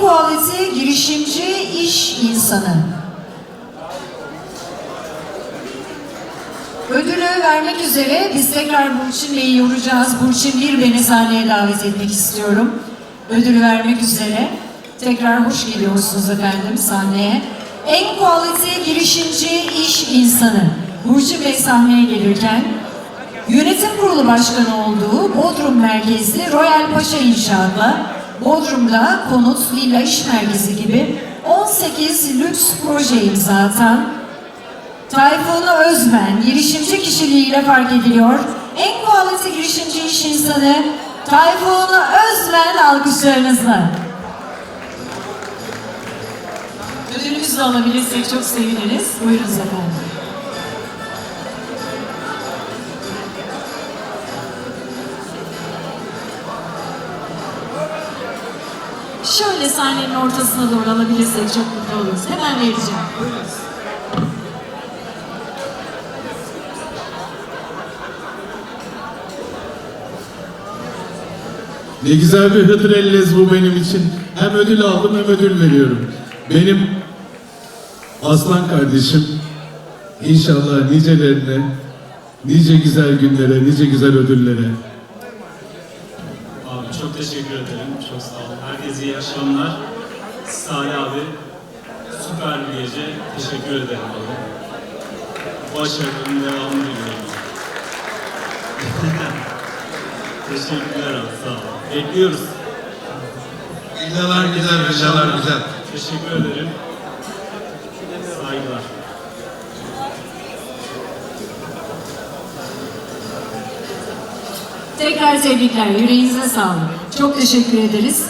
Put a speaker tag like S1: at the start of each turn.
S1: quality girişimci iş insanı. Ödülü vermek üzere biz tekrar Burçin Bey'i yoracağız. Burçin bir beni sahneye davet etmek istiyorum. Ödülü vermek üzere. Tekrar hoş geliyorsunuz efendim sahneye. En quality girişimci iş insanı. Burçin Bey sahneye gelirken Yönetim Kurulu Başkanı olduğu Bodrum merkezli Royal Paşa İnşaat'la Bodrum'da konut, villa iş merkezi gibi 18 lüks proje imza atan Tayfun Özmen girişimci kişiliğiyle fark ediliyor. En quality girişimci iş insanı Tayfun Özmen alkışlarınızla. Ödülümüzü alabilirsek çok seviniriz. Buyurunuz efendim. Şöyle sahnenin ortasına doğru alabilirsek çok mutlu oluruz. Hemen vereceğim.
S2: Ne güzel bir Hıdır Ellez bu benim için. Hem ödül aldım hem ödül veriyorum. Benim aslan kardeşim inşallah nicelerine, nice güzel günlere, nice güzel ödüllere.
S3: Çok teşekkür ederim. Çok sağ olun. Herkese iyi akşamlar. Salih abi süper bir gece. Teşekkür ederim abi. Başarının devamını diliyorum. Teşekkürler abi sağ olun. Bekliyoruz.
S4: Villalar güzel, villalar güzel.
S3: Teşekkür ederim.
S1: Tekrar tebrikler. Yüreğinize sağlık. Çok teşekkür ederiz.